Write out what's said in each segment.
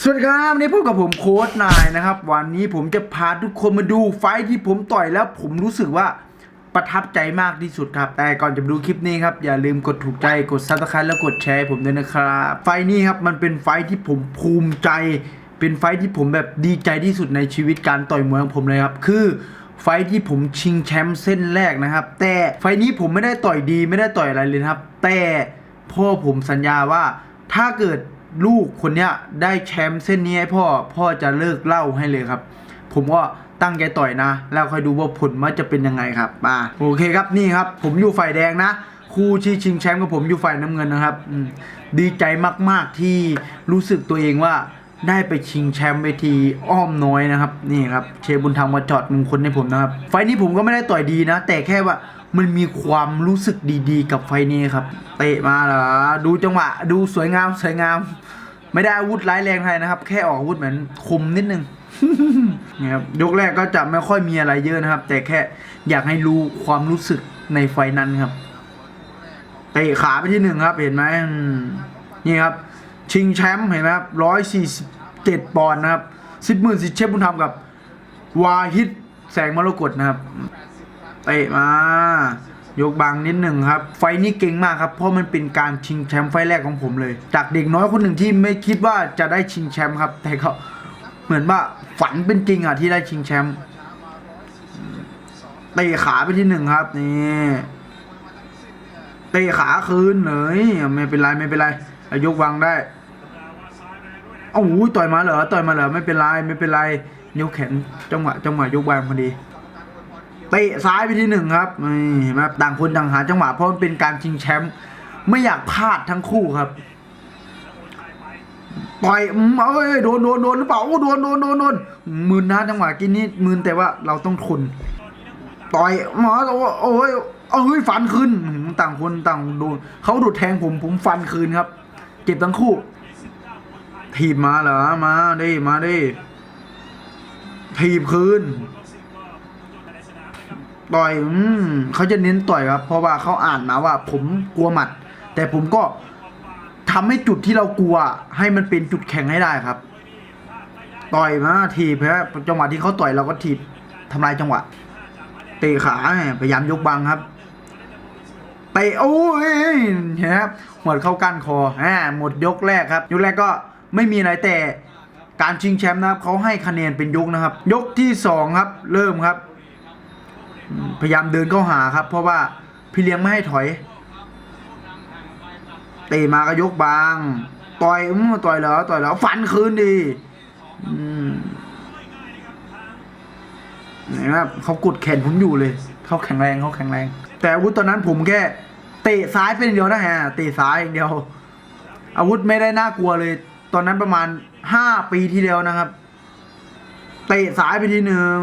สวัสดีครับวันนี้พบกับผมโค้ดนายนะครับ วันนี้ผมจะพาทุกคนมาดูไฟที่ผมต่อยแล้วผมรู้สึกว่าประทับใจมากที่สุดครับ แต่ก่อนจะดูคลิปนี้ครับ อย่าลืมกดถูกใจกดซับสไครต์แล้วกดแชร์ผมด้วยนะครับ ไฟนี้ครับมันเป็นไฟที่ผมภูมิใจ เป็นไฟที่ผมแบบดีใจที่สุดในชีวิตการต่อยมวยของผมเลยครับ คือไฟที่ผมชิงแชมป์เส้นแรกนะครับ แต่ไฟนี้ผมไม่ได้ต่อยดีไม่ได้ต่อยอะไรเลยครับ แต่พ่อผมสัญญาว่าถ้าเกิด ลูกคนเนี้ยได้แชมป์เส้นนี้ให้พ่อพ่อจะเลิกเล่าให้เลยครับ ผมก็ตั้งใจต่อยนะ แล้วค่อยดูว่าผลมันจะเป็นยังไงครับมาโอเคครับนี่ครับ ผมอยู่ฝ่ายแดงนะคู่ที่ชิงแชมป์กับผมอยู่ฝ่ายน้ำเงินนะครับดีใจมากๆที่รู้สึกตัวเองว่าได้ไปชิงแชมป์เวทีอ้อมน้อยนะครับ นี่ครับ เชบุญธรรมมาจอดมงคลให้ผมนะครับ ไฟนี้ผมก็ไม่ได้ต่อยดีนะ แต่แค่ว่า มันมีความรู้สึกดีๆ กับไฟนี้ครับ เตะมาเหรอดูจังหวะ ดูสวยงามสวยงาม ไม่ได้อาวุธร้ายแรงอะไรนะครับ แค่ออกอาวุธเหมือนคมนิดนึงนี่ครับยกแรกก็จะไม่ค่อยมีอะไรเยอะนะครับ แต่แค่อยากให้รู้ความรู้สึกในไฟนั้นครับเตะขาไปที่หนึ่งครับ เห็นไหมอืมนี่ครับ ชิงแชมป์เห็นไหมครับร้อยสี่สิบเจ็ดปอนด์นะครับสิบหมื่นสิเชฟบุญธรรมกับ วาฮิตแสงมรกตนะครับ เตะมายกบางนิดหนึ่งครับ ไฟนี้เก่งมากครับ เพราะมันเป็นการชิงแชมป์ไฟแรกของผมเลย จากเด็กน้อยคนหนึ่งที่ไม่คิดว่าจะได้ชิงแชมป์ครับ แต่ก็เหมือนว่าฝันเป็นจริงอะที่ได้ชิงแชมป์เตะขาไปที่หนึ่งครับนี่เตะขาคืนเลยไม่เป็นไรไม่เป็นไรยกวางได้เอ้ยต่อยมาเหรอต่อยมาเหรอไม่เป็นไรไม่เป็นไรยกแขนจังหวะจังหวะยกวางพอดี เตะซ้ายไปที่หนึ่งครับนี่เห็นไหมต่างคนต่างหาจังหวะเพราะมันเป็นการชิงแชมป์ไม่อยากพลาดทั้งคู่ครับต่อยเอ้ยโดนโดนโดนหรือเปล่าโอ้โดนโดนโดนโดนมืนนะจังหวะกินนี้มืนแต่ว่าเราต้องทนต่อยหมอโอ้โอ้ยเอ้ยฟันคืนต่างคนต่างโดนเขาดูดแทงผมผมฟันคืนครับ เก็บทั้งคู่ถีบมาเหรอมาดิมาดิถีบคืน ต่อยอืมเขาจะเน้นต่อยครับ เพราะว่าเขาอ่านมาว่า ผมกลัวหมัด แต่ผมก็ทำให้จุดที่เรากลัว ให้มันเป็นจุดแข็งให้ได้ครับ ต่อยมาถีบครับจังหวะที่เขาต่อยเราก็ถีบทำลายจังหวะเตะขาพยายามยกบังครับเตะโอ้ยเห็นไหมครับหัวเข้าก้านคออ่าหมดยกแรกครับยกแรกก็ไม่มีอะไรแต่การชิงแชมป์นะครับเขาให้คะแนนเป็นยกนะครับ ยกที่สองครับ เริ่มครับ พยายามเดินเข้าหาครับ เพราะว่าพี่เลี้ยงไม่ให้ถอย เตะมาก็ยกบาง ต่อยอืมต่อยเหรอต่อยเหรอฟันคืนดีเห็นไหมครับเขากดแขนผมอยู่เลย เขาแข็งแรงเขาแข็งแรง แต่อาวุธตอนนั้นผมแค่เตะซ้ายเป็นอย่างเดียวนะฮะเตะซ้ายอย่างเดียว อาวุธไม่ได้น่ากลัวเลย ตอนนั้นประมาณห้าปีที่แล้วนะครับ เตะซ้ายไปทีหนึ่ง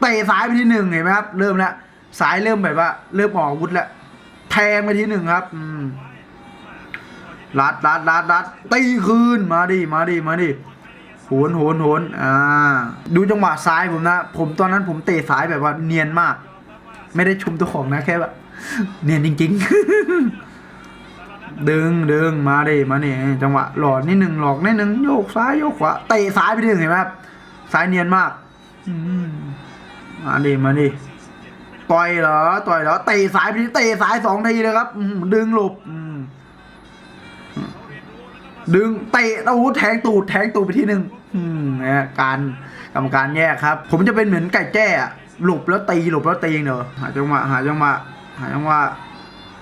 เตะซ้ายไปที่หนึ่งเห็นไหมครับเริ่มแล้วสายเริ่มแบบว่า เริ่มออกอาวุธแล้วแทงไปที่หนึ่งครับอืมรัดรัดรัดรัดตีคืนมาดิมาดิมาดิโหนโหนโหนอ่า ดูจังหวะซ้ายผมนะ ผมตอนนั้นผมเตะซ้ายแบบว่าเนียนมาก ไม่ได้ชมตัวของนะแค่ว่าเนียนจริง ๆ ดึงดึงมาดิมาเนี่ยจังหวะหลอดนิดหนึ่งหลอกนิดหนึ่งโยกซ้ายโยกขวาเตะซ้ายไปทีหนึ่งเห็นไหมครับซ้ายเนียนมาก อืม มาดิมาดิต่อยเหรอต่อยเหรอเตะซ้ายไปทีเตะซ้ายสองทีเลยครับดึงหลบดึงเตะโอ้โหแทงตูดแทงตูดไปทีหนึ่งนะการกรรมการแยกครับ ผมจะเป็นเหมือนไก่แจ้อะหลบแล้วตีหลบแล้วตีอย่างเดียวหาจังหวะหาจังหวะหาจังหวะ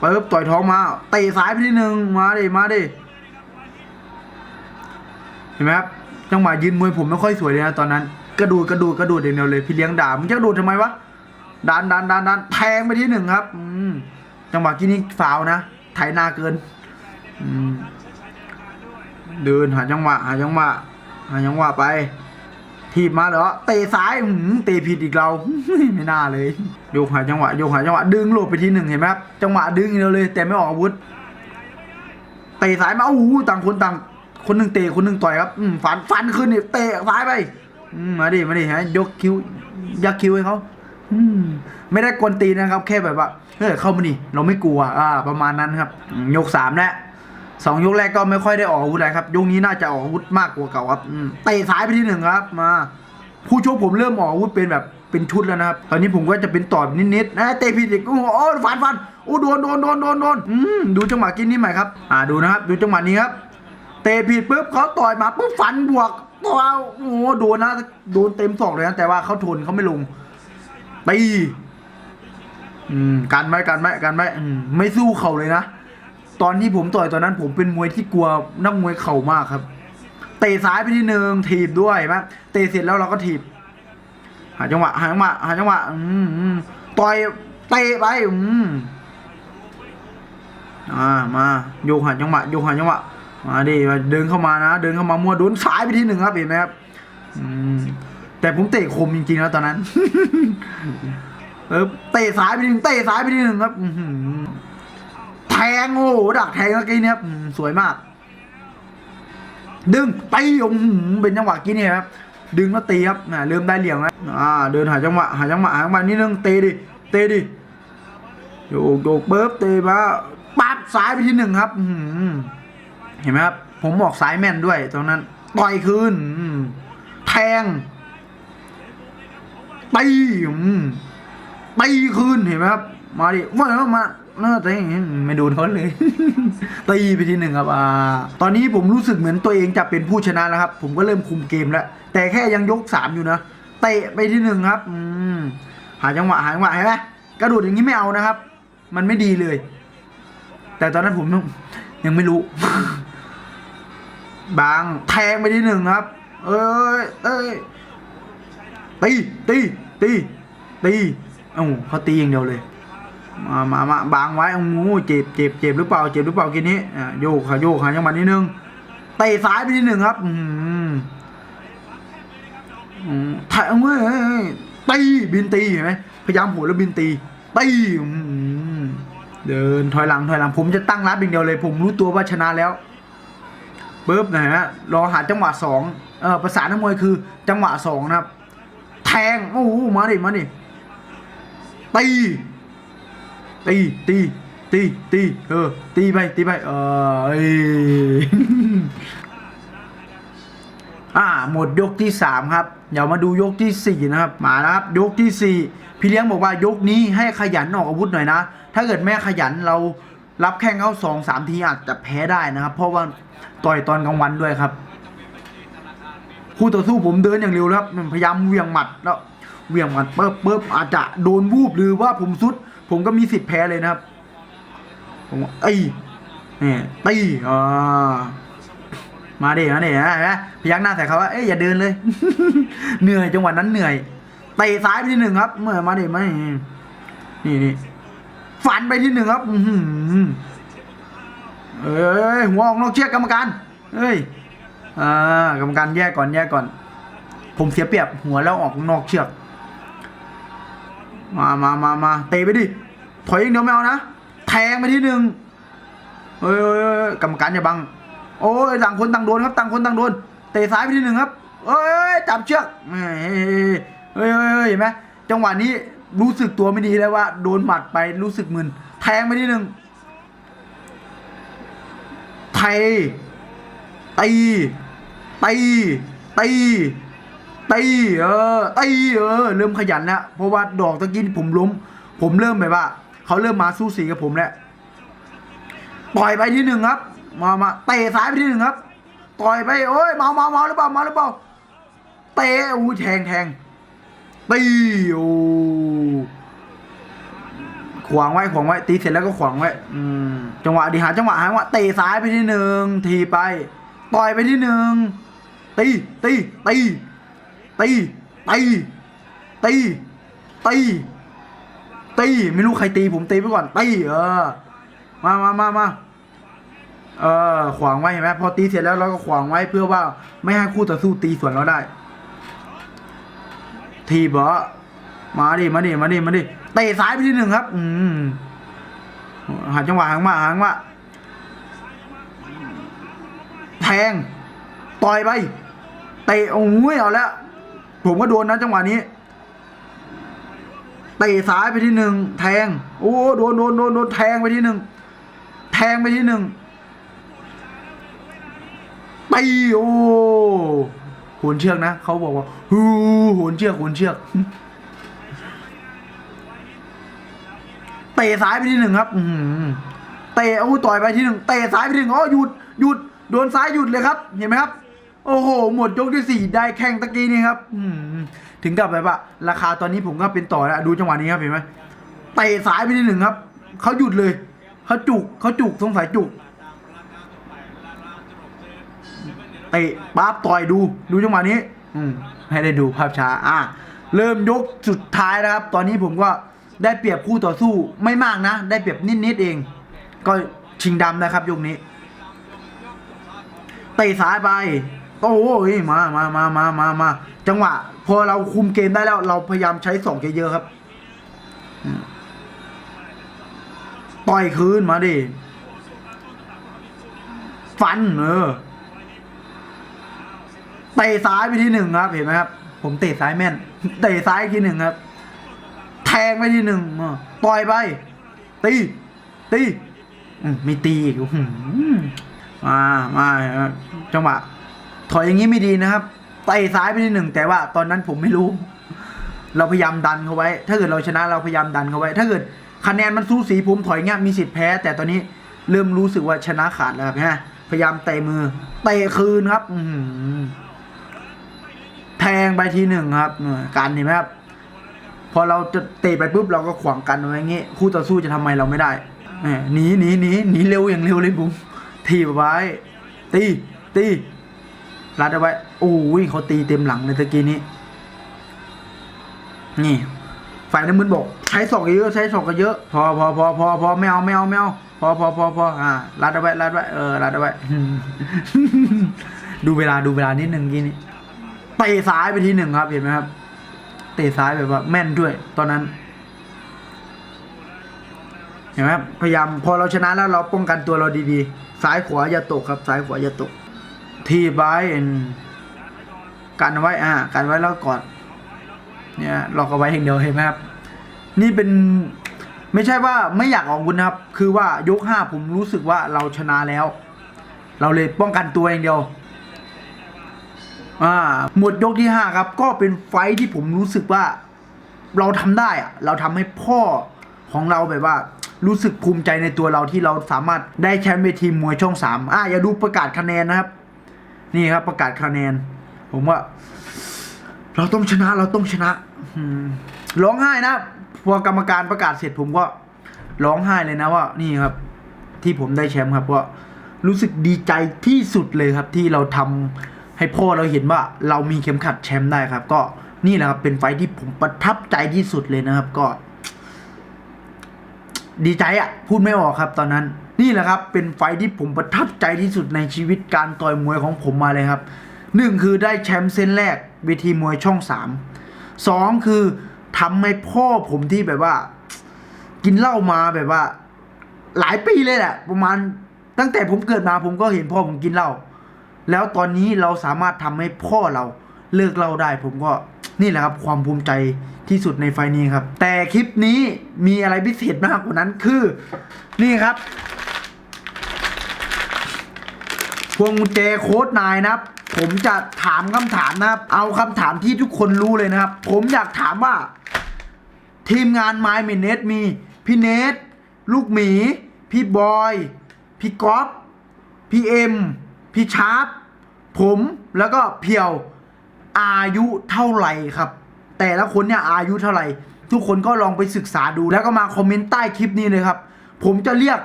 ปึ๊บต่อยท้องมาเตะซ้ายไปทีหนึ่งมาดิมาดิเห็นไหมครับจังหวะยืนมวยผมไม่ค่อยสวยเลยนะตอนนั้น กระดูดกระดูดกระดูดเดียวเลยพี่เลี้ยงด่ามึงจะกระดูดทำไมวะดันดันดันดันแทงไปที่หนึ่งครับจังหวะกี้นี้ฟาวนะไถนาเกินเดินหาจังหวะหาจังหวะหาจังหวะไปทีบมาเหรอเตะซ้ายเตะผิดอีกเราไม่น่าเลยโยกหาจังหวะโยกหาจังหวะดึงหลบไปทีหนึ่งเห็นไหมครับจังหวะดึงอย่างเดียวเลย แต่ไม่ออกอาวุธเตะซ้ายมาโอ้โหต่างคนต่าง คนหนึ่งเตะคนหนึ่งต่อยครับ อืมฟันฟันขึ้นนี่เตะซ้ายไป มาดิมาดิฮะยกคิ้วยักคิ้วให้เขาอืมไม่ได้กวนตีนะครับ แค่แบบว่าเฮ้ยเข้ามานี่เราไม่กลัว อ่า ประมาณนั้นครับ ยกสามแล้วสองยกแรกก็ไม่ค่อยได้ออกอาวุธอะไรครับยกนี้น่าจะออกอาวุธมากกว่าเก่าครับเตะซ้ายไปที่หนึ่งครับ มา ผู้ชกผมเริ่มออกอาวุธเป็นแบบเป็นชุดแล้วนะครับ ตอนนี้ผมก็จะเป็นต่อบนิดๆนะเตะผิดอีกโอ้โหฟันฟันโอ้โดนโดนโดนโดนโดนอืมดูจังหวะกินนี่ใหม่ครับ อ่าดูนะครับ ดูจังหวะนี้ครับ เตะผิดปุ๊บเขาต่อยมาปุ๊บฟันบวก ตัวโอ้โหโดนนะโดนเต็มศอกเลยนะแต่ว่าเขาทนเขาไม่ลงตีอืมกันไว้กันไว้กันไว้อืมไม่สู้เขาเลยนะตอนที่ผมต่อยตอนนั้นผมเป็นมวยที่กลัวนักมวยเข่ามากครับ เตะซ้ายไปทีหนึ่งถีบด้วยไหมเตะเสร็จแล้วเราก็ถีบ หาจังหวะหาจังหวะหาจังหวะอืมอืมต่อยเตะไปอืมอ่ามาโยกหาจังหวะโยกหาจังหวะ มาดิมาเดินเข้ามานะ เดินเข้ามามัวโดนซ้ายไปทีหนึ่งครับเห็นไหมครับแต่ผมเตะคมจริงๆแล้วตอนนั้นเออเตะซ้ายไปทีหนึ่งเตะซ้ายไปทีหนึ่งครับแทงโอ้โหดักแทงเมื่อกี้เนี่ยสวยมาก ดึงตีอื้อหือเป็นจังหวะกี้เนี่ยครับดึงแล้วตีครับนะเริ่มได้เหลี่ยมแล้วอ่า เดินหาจังหวะหาจังหวะหาจังหวะนิดนึงเตะดิเตะดิโยกโยกเบิบเตะมาปั๊บซ้ายไปที่หนึ่งครับ อื เห็นไหมครับผมบอกซ้ายแม่นด้วยตรงนั้นต่อยคืนแทงตีตีคืนเห็นไหมครับ มาดิว่าแล้วมาเออแต่ไม่โดนเขาเลยตีไปทีหนึ่งครับอ่าตอนนี้ผมรู้สึกเหมือนตัวเองจะเป็นผู้ชนะแล้วครับ ผมก็เริ่มคุมเกมแล้ว แต่แค่ยังยกสามอยู่นะเตะไปที่หนึ่งครับ อืมหาจังหวะหาจังหวะเห็นไหมกระโดดอย่างนี้ไม่เอานะครับ มันไม่ดีเลย แต่ตอนนั้นผมยังไม่รู้ บางแทงไปที่หนึ่งครับ เอ้ยเอ้ยตีตีตีตีเอ้าเขาตีอย่างเดียวเลยมามามาบางไว้โอ้โหเจ็บเจ็บเจ็บหรือเปล่าเจ็บหรือเปล่ากินนี้อ่าโยกขาโยกขาจังหวะนิดนึงเตะซ้ายไปทีหนึ่งครับอืมอืมแทงเว้ยตีบินตีเห็นไหมพยายามโหัวแล้วบินตีตีอืมเดินถอยหลังถอยหลังผมจะตั้งรับอย่างเดียวเลย ผมรู้ตัวว่าชนะแล้ว ปึ๊บนะฮะรอหาจังหวะสองเออภาษานักมวยคือจังหวะสองนะครับ แทงโอ้โหมาดิมาดิตีตีตีตีตีเออตีไปตีไปเอออ่าหมดยกที่สามครับเดี๋ยวมาดูยกที่สี่นะครับมาแล้วครับยกที่สี่พี่เลี้ยงบอกว่ายกนี้ให้ขยันออกอาวุธหน่อยนะ ถ้าเกิดแม่ขยันเรารับแข้งเข้าสองสามทีอาจจะแพ้ได้นะครับ เพราะว่า ต่อยตอนกลางวันด้วยครับคู่ต่อสู้ผมเดินอย่างเร็วแล้วครับพยายามเวียงหมัดแล้วเวียงหมัดเปิ๊บเปิ๊บอาจจะโดนวูบหรือว่าผมซุด ผมก็มีสิทธิ์แพ้เลยนะครับผมเอ้ยนี่ตีอ่ามาเดิมาดินะเห็นไหมพยักหน้าใส่เขาว่าเอ้ยอย่าเดินเลย เหนื่อยจังหวะนั้นเหนื่อยเตะซ้ายไปที่หนึ่งครับ เมื่อมาเดิมาดินี่นี่ฟันไปที่หนึ่งครับ เอ้ยหัวออกนอกเชือกกรรมการเอ้ยอ่ากรรมการแยกก่อนแยกก่อน ผมเสียเปรียบหัวแล้วออกนอกเชือก มามามามาเตะไปดิถอยอย่างเดียวไม่เอานะแทงไปที่หนึ่งเฮ้ยเฮ้ยกรรมการอย่าบัง โอ้ยต่างคนต่างโดนครับต่างคนต่างโดนเตะซ้ายไปที่หนึ่งครับเอ้ยจับเชือกเฮ้ยเฮ้ยเห็นไหมจังหวะนี้รู้สึกตัวไม่ดีแล้วว่า โดนหมัดไปรู้สึกมึนแทงไปที่หนึ่ง ตีตีตีตีเออตีเออ เริ่มขยันแล้วเพราะว่าดอกตะกี้ผมล้ม ผมเริ่มแบบว่าเขาเริ่มมาสู้สีกับผมแล้วปล่อยไปที่หนึ่งครับ มามาเตะซ้ายไปที่หนึ่งครับ ต่อยไปโอ้ยเมาเมาเมาหรือเปล่าเมาหรือเปล่าเตะอู้แทงแทงตีโอ้ ขวางไว้ขวางไว้ตีเสร็จแล้วก็ขวางไว้ อืม จังหวะดีหาจังหวะหาจังหวะเตะซ้ายไปที่หนึ่งทีไป ต่อยไปที่หนึ่งตีตีตีตีตีตีตีตีไม่รู้ใครตีผมตีไปก่อนตีเออ มามามามาเออขวางไว้เห็นไหมพอตีเสร็จแล้วเราก็ขวางไว้เพื่อว่าไม่ให้คู่ต่อสู้ตีสวนเราได้ ทีบเหรอมาดิมาดิมาดิมาดิ เตะซ้ายไปที่หนึ่งครับ อืมหาจังหวะหางมาหางมาแทงต่อยไปเตะโอ้ยเอาแล้วผมก็โดนนะจังหวะนี้เตะซ้ายไปที่หนึ่งแทง โอ้โดนโดนโดนโดนแทงไปที่หนึ่งแทงไปที่หนึ่งตีโอ้โหนเชือกนะเขาบอกว่าฮูโหนเชือกโหนเชือก เตะซ้ายไปที่หนึ่งครับอือหือเตะโอ้ต่อยไปที่หนึ่งเตะซ้ายไปที่หนึ่งอ๋อหยุดหยุดโดนซ้ายหยุดเลยครับ เห็นไหมครับ โอ้โห หมดยกที่สี่ได้แข่งตะกี้นี่ครับอืถึงกับแบบว่าราคาตอนนี้ผมก็เป็นต่อแล้วดูจังหวะนี้ครับเห็นไหมเตะซ้ายไปที่หนึ่งครับเขาหยุดเลยเขาจุกเขาจุกสงสัยจุกเตะปั๊บต่อยดูดูจังหวะนี้ อืให้ได้ดูภาพช้า อะ เริ่มยกสุดท้ายนะครับ ตอนนี้ผมก็ ได้เปรียบคู่ต่อสู้ไม่มากนะ ได้เปรียบนิดๆเอง ก็ชิงดำนะครับยกนี้เตะซ้ายไปโอ้ยมามามามามามาจังหวะ พอเราคุมเกมได้แล้ว เราพยายามใช้สองเยอะๆครับต่อยคืนมาดิฟันเออเตะซ้ายไปที่หนึ่งครับ เห็นไหมครับ ผมเตะซ้ายแม่นเตะซ้ายทีหนึ่งครับ งไปทีหนึ่งต่อยไป ตี ตีอืมมีตีอีกมามาจังหวะถอยอย่างนี้ไม่ดีนะครับเตะซ้ายไปทีหนึ่งแต่ว่าตอนนั้นผมไม่รู้ เราพยายามดันเขาไว้ ถ้าเกิดเราชนะเราพยายามดันเขาไว้ ถ้าเกิดคะแนนมันสู้สีผมถอยเงี้ยมีสิทธิ์แพ้ แต่ตอนนี้เริ่มรู้สึกว่าชนะขาดแล้วครับฮะพยายามเตะมือเตะคืนครับอืแทงไปทีหนึ่งครับการเห็นไหมครับ พอเราจะเตะไปปุ๊บเราก็ขวางกันไว้อย่างงี้ คู่ต่อสู้จะทำไมเราไม่ได้หมหนีหนีหนีหนีเร็วอย่างเร็วเลยบุ้มทีบไว้ ตีตีรัดเอาไว้ โอ้ยเขาตีเต็มหลังเลยตะกี้นี้ นี่ ฝ่ายน้ำมือบอกใช้ศอกเยอะใช้ศอกก็เยอะ พอพอพอพอพอไม่เอาไม่เอาไม่เอาพอพอพอพออ่ารัดเอาไว้รัดไว้เออรัดเอาไว้ดูเวลาดูเวลานิดหนึ่งกี้นี้เตะซ้ายไปทีหนึ่งครับเห็นไหมครับ เตะซ้ายแบบว่าแม่นด้วย ตอนนั้นเห็นไหมพยายามพอเราชนะแล้วเราป้องกันตัวเราดีๆซ้ายขวาอย่าตกครับซ้ายขวาอย่าตก ทีบไว้กันไว้อ่ากันไว้แล้วกอดเนี่ยล็อกเอาไว้อย่างเดียวเห็นไหมครับ นี่เป็นไม่ใช่ว่าไม่อยากออกอาวุธนะครับ คือว่ายกห้าผมรู้สึกว่าเราชนะแล้ว เราเลยป้องกันตัวอย่างเดียว อ่าหมดยกที่ห้าครับ ก็เป็นไฟท์ที่ผมรู้สึกว่า เราทำได้อะเราทำให้พ่อของเราแบบว่ารู้สึกภูมิใจในตัวเราที่เราสามารถได้แชมป์เวทีมวยช่องสามอะอย่าดูประกาศคะแนนนะครับ นี่ครับประกาศคะแนน ผมว่า เราต้องชนะเราต้องชนะร้องไห้นะพอกรรมการประกาศเสร็จผมก็ร้องไห้เลยนะว่า นี่ครับ ที่ผมได้แชมป์ครับว่ารู้สึกดีใจที่สุดเลยครับที่เราทำ ให้พ่อเราเห็นว่าเรามีเข็มขัดแชมป์ได้ครับ ก็นี่แหละครับเป็นไฟที่ผมประทับใจที่สุดเลยนะครับ ก็ ดีใจอะ่ะพูดไม่ออกครับ ตอนนั้น นี่แหละครับ เป็นไฟท์ที่ผมประทับใจที่สุดในชีวิตการต่อยมวยของผมมาเลยครับหนึ่งคือได้แชมป์เส้นแรกเวทีมวยช่องสามสองคือทำให้พ่อผมที่แบบว่า กินเหล้ามาแบบว่า หลายปีเลยแหละประมาณตั้งแต่ผมเกิดมาผมก็เห็นพ่อผมกินเหล้า แล้วตอนนี้เราสามารถทำให้พ่อเราเลิกเล้าได้ ผมก็นี่แหละครับความภูมิใจที่สุดในไฟนี้ครับ แต่คลิปนี้มีอะไรพิเศษมากกว่านั้นคือ นี่ครับพวงกุญแจโค้ดนายนะครับ ผมจะถามคำถามนะครับ เอาคำถามที่ทุกคนรู้เลยนะครับ ผมอยากถามว่า ทีมงานไม m ม n เน e มี พี่เนทลูกหมี พี่บอย พี่ก๊อฟพี่เอ็ม พี่ชาร์ปผมแล้วก็เพียวอายุเท่าไหร่ครับ แต่ละคนเนี่ยอายุเท่าไหร่ ทุกคนก็ลองไปศึกษาดูแล้วก็มาคอมเมนต์ใต้คลิปนี้เลยครับ ผมจะเรียก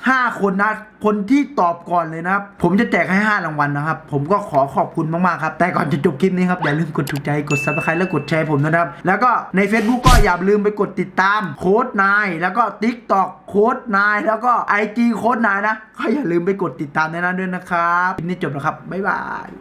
5 คนนะ คนที่ตอบก่อนเลยนะครับ ผมจะแจกให้ 5 รางวัลนะครับ ผมก็ขอขอบคุณมาก ๆ ครับ แต่ก่อนจะจบคลิปนี้ครับ อย่าลืมกดถูกใจ กด subscribe และกดแชร์ผมนะครับ แล้วก็ใน Facebook ก็อย่าลืมไปกดติดตามโค้ดนาย แล้วก็ TikTok โค้ดนาย แล้วก็ IG โค้ดนายนะ ก็อย่าลืมไปกดติดตามในนั้นด้วยนะครับคลิปนี้จบแล้วครับ บ๊ายบาย